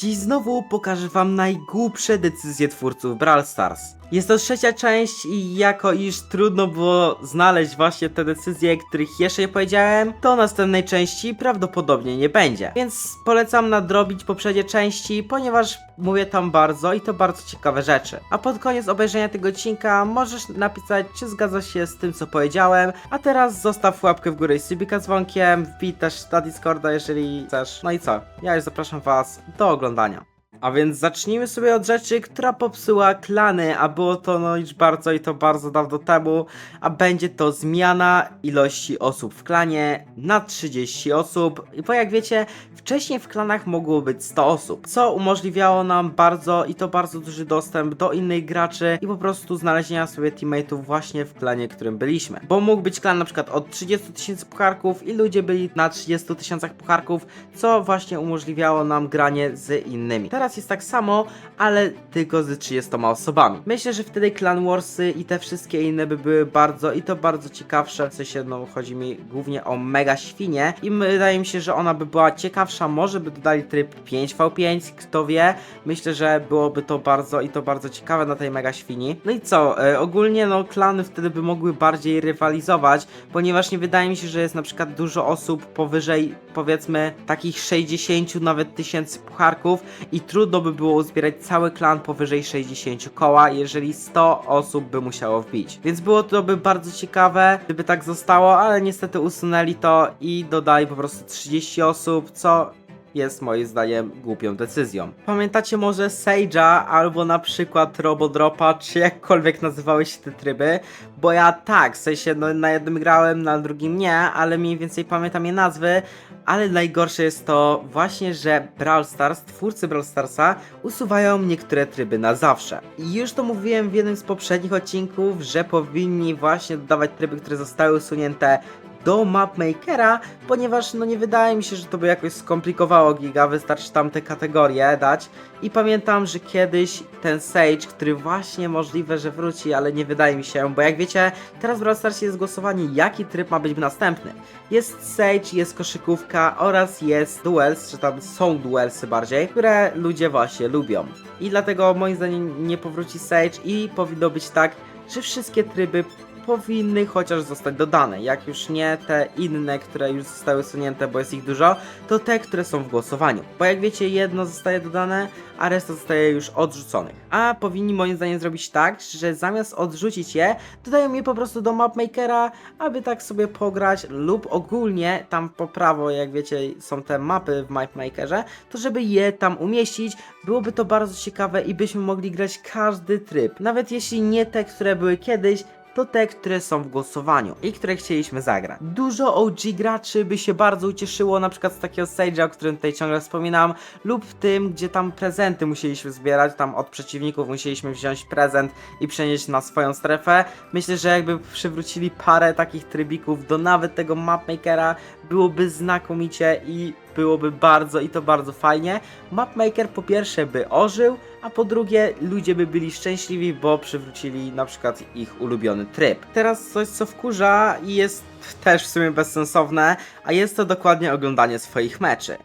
Dziś znowu pokażę wam najgłupsze decyzje twórców Brawl Stars. Jest to trzecia część i jako iż trudno było znaleźć właśnie te decyzje, których jeszcze nie powiedziałem, to następnej części prawdopodobnie nie będzie. Więc polecam nadrobić poprzednie części, ponieważ mówię tam bardzo i to bardzo ciekawe rzeczy. A pod koniec obejrzenia tego odcinka możesz napisać, czy zgadzasz się z tym, co powiedziałem. A teraz zostaw łapkę w górę i subika dzwonkiem, wbij też na Discorda, jeżeli chcesz. No i co? Ja już zapraszam was do oglądania. A więc zacznijmy sobie od rzeczy, która popsuła klany, a było to no już bardzo i to bardzo dawno temu, a będzie to zmiana ilości osób w klanie na 30 osób, bo jak wiecie, wcześniej w klanach mogło być 100 osób, co umożliwiało nam bardzo i to bardzo duży dostęp do innych graczy i po prostu znalezienia sobie teammateów właśnie w klanie, w którym byliśmy. Bo mógł być klan na przykład od 30 tysięcy pucharków i ludzie byli na 30 tysiącach pucharków, co właśnie umożliwiało nam granie z innymi. Teraz jest tak samo, ale tylko z 30 osobami. Myślę, że wtedy Clan Warsy i te wszystkie inne by były bardzo i to bardzo ciekawsze. W sensie, no chodzi mi głównie o mega świnie i wydaje mi się, że ona by była ciekawsza. Może by dodali tryb 5v5, kto wie. Myślę, że byłoby to bardzo i to bardzo ciekawe na tej mega świni. No i co? E, ogólnie no klany wtedy by mogły bardziej rywalizować, ponieważ nie wydaje mi się, że jest na przykład dużo osób powyżej powiedzmy takich 60 nawet tysięcy pucharków i trudno by było uzbierać cały klan powyżej 60 koła, jeżeli 100 osób by musiało wbić. Więc było to by bardzo ciekawe, gdyby tak zostało, ale niestety usunęli to i dodali po prostu 30 osób, co jest moim zdaniem głupią decyzją. Pamiętacie może Sage'a albo na przykład Robodropa, czy jakkolwiek nazywały się te tryby? Bo ja tak, w sensie no, na jednym grałem, na drugim nie, ale mniej więcej pamiętam je nazwy, ale najgorsze jest to właśnie, że Brawl Stars, twórcy Brawl Starsa usuwają niektóre tryby na zawsze. I już to mówiłem w jednym z poprzednich odcinków, że powinni właśnie dodawać tryby, które zostały usunięte do mapmakera, ponieważ no nie wydaje mi się, że to by jakoś skomplikowało giga, wystarczy tam te kategorie dać. I pamiętam, że kiedyś ten Sage, który właśnie możliwe, że wróci, ale nie wydaje mi się, bo jak wiecie, teraz w Brawl jest głosowanie, jaki tryb ma być następny. Jest Sage, jest koszykówka oraz jest duels, czy tam są duelsy bardziej, które ludzie właśnie lubią. I dlatego moim zdaniem nie powróci Sage i powinno być tak, że wszystkie tryby powinny chociaż zostać dodane. Jak już nie te inne, które już zostały usunięte, bo jest ich dużo, to te, które są w głosowaniu. Bo jak wiecie, jedno zostaje dodane, a reszta zostaje już odrzuconych. A powinni moim zdaniem zrobić tak, że zamiast odrzucić je, dodają je po prostu do mapmakera, aby tak sobie pograć lub ogólnie tam po prawo, jak wiecie, są te mapy w mapmakerze, to żeby je tam umieścić, byłoby to bardzo ciekawe i byśmy mogli grać każdy tryb. Nawet jeśli nie te, które były kiedyś, to te, które są w głosowaniu i które chcieliśmy zagrać. Dużo OG graczy by się bardzo ucieszyło, na przykład z takiego Sage'a, o którym tutaj ciągle wspominam, lub w tym, gdzie tam prezenty musieliśmy zbierać, tam od przeciwników musieliśmy wziąć prezent i przenieść na swoją strefę. Myślę, że jakby przywrócili parę takich trybików do nawet tego mapmakera, byłoby znakomicie i byłoby bardzo i to bardzo fajnie. Mapmaker po pierwsze by ożył, a po drugie ludzie by byli szczęśliwi, bo przywrócili na przykład ich ulubiony tryb. Teraz coś co wkurza i jest też w sumie bezsensowne, a jest to dokładnie oglądanie swoich meczy.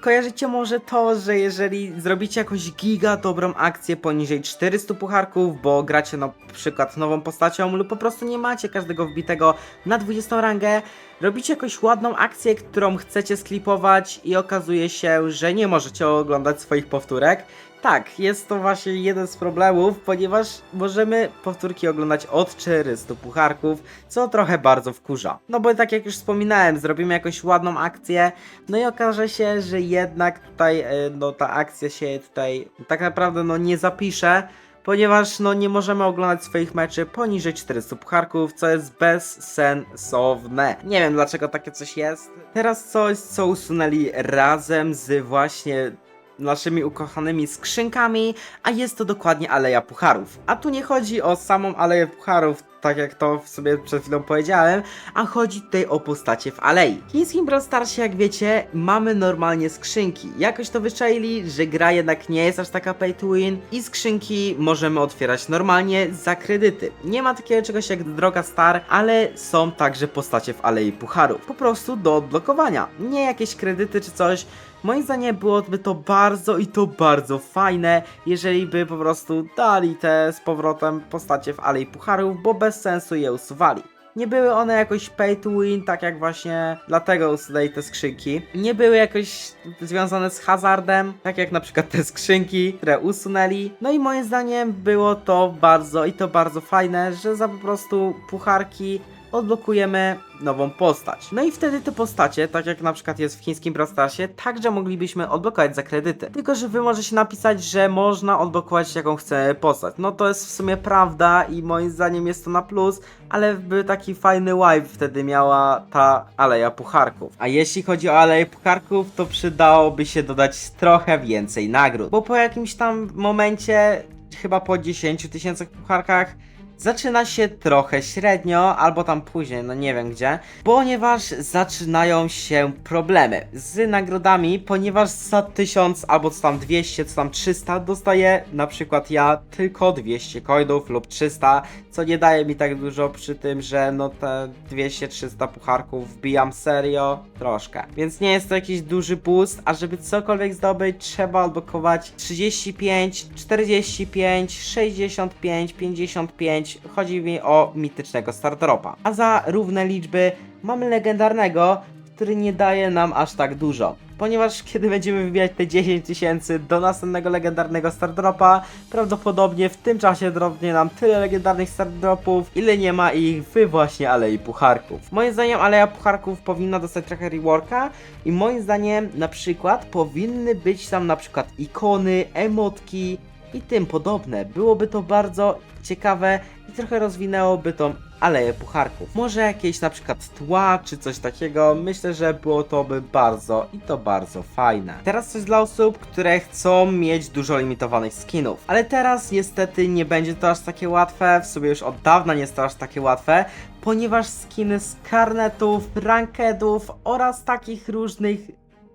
Kojarzycie może to, że jeżeli zrobicie jakąś giga dobrą akcję poniżej 400 pucharków, bo gracie na przykład nową postacią lub po prostu nie macie każdego wbitego na 20 rangę, robicie jakąś ładną akcję, którą chcecie sklipować i okazuje się, że nie możecie oglądać swoich powtórek. Tak, jest to właśnie jeden z problemów, ponieważ możemy powtórki oglądać od 400 pucharków, co trochę bardzo wkurza. No bo tak jak już wspominałem, zrobimy jakąś ładną akcję, no i okaże się, że jednak tutaj, e, no ta akcja się tutaj tak naprawdę no nie zapisze, ponieważ no nie możemy oglądać swoich meczy poniżej 400 pucharków, co jest bezsensowne. Nie wiem dlaczego takie coś jest. Teraz coś, co usunęli razem z właśnie naszymi ukochanymi skrzynkami, a jest to dokładnie Aleja Pucharów. A tu nie chodzi o samą Aleję Pucharów, tak jak to sobie przed chwilą powiedziałem, a chodzi tutaj o postacie w Alei. W chińskim Brawl jak wiecie, mamy normalnie skrzynki. Jakoś to wyczaili, że gra jednak nie jest aż taka pay to win i skrzynki możemy otwierać normalnie za kredyty. Nie ma takiego czegoś jak droga star, ale są także postacie w Alei Pucharów. Po prostu do odblokowania. Nie jakieś kredyty czy coś, Moim zdaniem byłoby to bardzo i to bardzo fajne, jeżeli by po prostu dali te z powrotem postacie w Alei Pucharów, bo bez sensu je usuwali. Nie były one jakoś pay to win, tak jak właśnie dlatego usunęli te skrzynki. Nie były jakoś związane z hazardem, tak jak na przykład te skrzynki, które usunęli. No i moim zdaniem było to bardzo i to bardzo fajne, że za po prostu pucharki odblokujemy nową postać. No i wtedy te postacie, tak jak na przykład jest w chińskim Brawl Starsie, także moglibyśmy odblokować za kredyty. Tylko, że wy możecie napisać, że można odblokować jaką chcemy postać. No to jest w sumie prawda i moim zdaniem jest to na plus, ale by taki fajny vibe wtedy miała ta Aleja Pucharków. A jeśli chodzi o Aleję Pucharków, to przydałoby się dodać trochę więcej nagród. Bo po jakimś tam momencie, chyba po 10 tysięcy pucharkach, zaczyna się trochę średnio, albo tam później, no nie wiem gdzie, ponieważ zaczynają się problemy z nagrodami, ponieważ za 1000 albo co tam 200, co tam 300 dostaję na przykład ja tylko 200 coinów lub 300, co nie daje mi tak dużo przy tym, że no te 200-300 pucharków wbijam serio troszkę. Więc nie jest to jakiś duży boost, a żeby cokolwiek zdobyć trzeba odblokować 35, 45, 65, 55, chodzi mi o mitycznego Stardropa. A za równe liczby mamy legendarnego, który nie daje nam aż tak dużo. Ponieważ kiedy będziemy wybijać te 10 tysięcy do następnego legendarnego Stardropa, prawdopodobnie w tym czasie dropnie nam tyle legendarnych Stardropów, ile nie ma ich w właśnie Alei Pucharków. Moim zdaniem Aleja Pucharków powinna dostać trochę reworka i moim zdaniem na przykład powinny być tam na przykład ikony, emotki i tym podobne. Byłoby to bardzo ciekawe i trochę rozwinęłoby tą aleję pucharków. Może jakieś na przykład tła czy coś takiego. Myślę, że było to by bardzo i to bardzo fajne. Teraz coś dla osób, które chcą mieć dużo limitowanych skinów. Ale teraz niestety nie będzie to aż takie łatwe. W sumie już od dawna nie jest to aż takie łatwe. Ponieważ skiny z karnetów, rankedów oraz takich różnych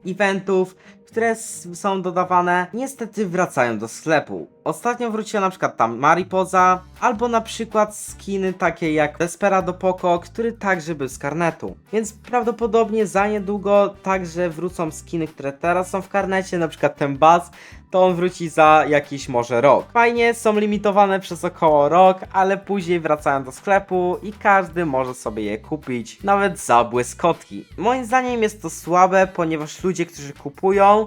eventów, które są dodawane, niestety wracają do sklepu. Ostatnio wróciła na przykład tam Mariposa, albo na przykład skiny takie jak Desperado Poco, który także był z karnetu. Więc prawdopodobnie za niedługo także wrócą skiny, które teraz są w karnecie, na przykład ten Buzz, to on wróci za jakiś może rok. Fajnie, są limitowane przez około rok, ale później wracają do sklepu i każdy może sobie je kupić, nawet za błyskotki. Moim zdaniem jest to słabe, ponieważ ludzie, którzy kupują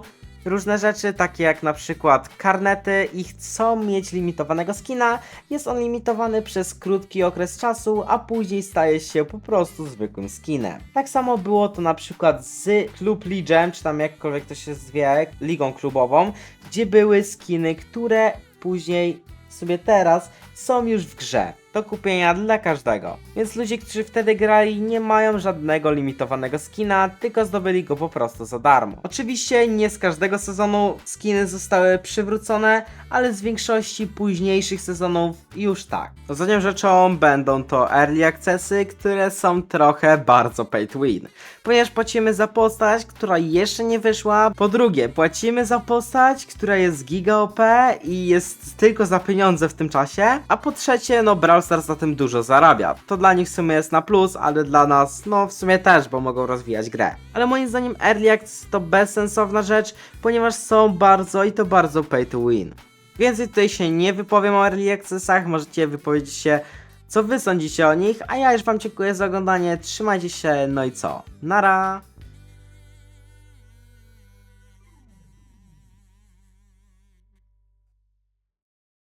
różne rzeczy, takie jak na przykład karnety i chcą mieć limitowanego skina, jest on limitowany przez krótki okres czasu, a później staje się po prostu zwykłym skinem. Tak samo było to na przykład z Klub Legend, czy tam jakkolwiek to się zwie, ligą klubową, gdzie były skiny, które później sobie teraz są już w grze. Do kupienia dla każdego. Więc ludzie, którzy wtedy grali, nie mają żadnego limitowanego skina, tylko zdobyli go po prostu za darmo. Oczywiście nie z każdego sezonu skiny zostały przywrócone, ale z większości późniejszych sezonów już tak. Ostatnią rzeczą będą to early accessy, które są trochę bardzo pay to win. Ponieważ płacimy za postać, która jeszcze nie wyszła. Po drugie, płacimy za postać, która jest giga OP i jest tylko za pieniądze w tym czasie. A po trzecie, no Brawl Stars za tym dużo zarabia. To dla nich w sumie jest na plus, ale dla nas, no w sumie też, bo mogą rozwijać grę. Ale moim zdaniem Early Access to bezsensowna rzecz, ponieważ są bardzo i to bardzo pay to win. Więcej tutaj się nie wypowiem o Early Accessach, możecie wypowiedzieć się co wy sądzicie o nich, a ja już wam dziękuję za oglądanie, trzymajcie się, no i co? Nara!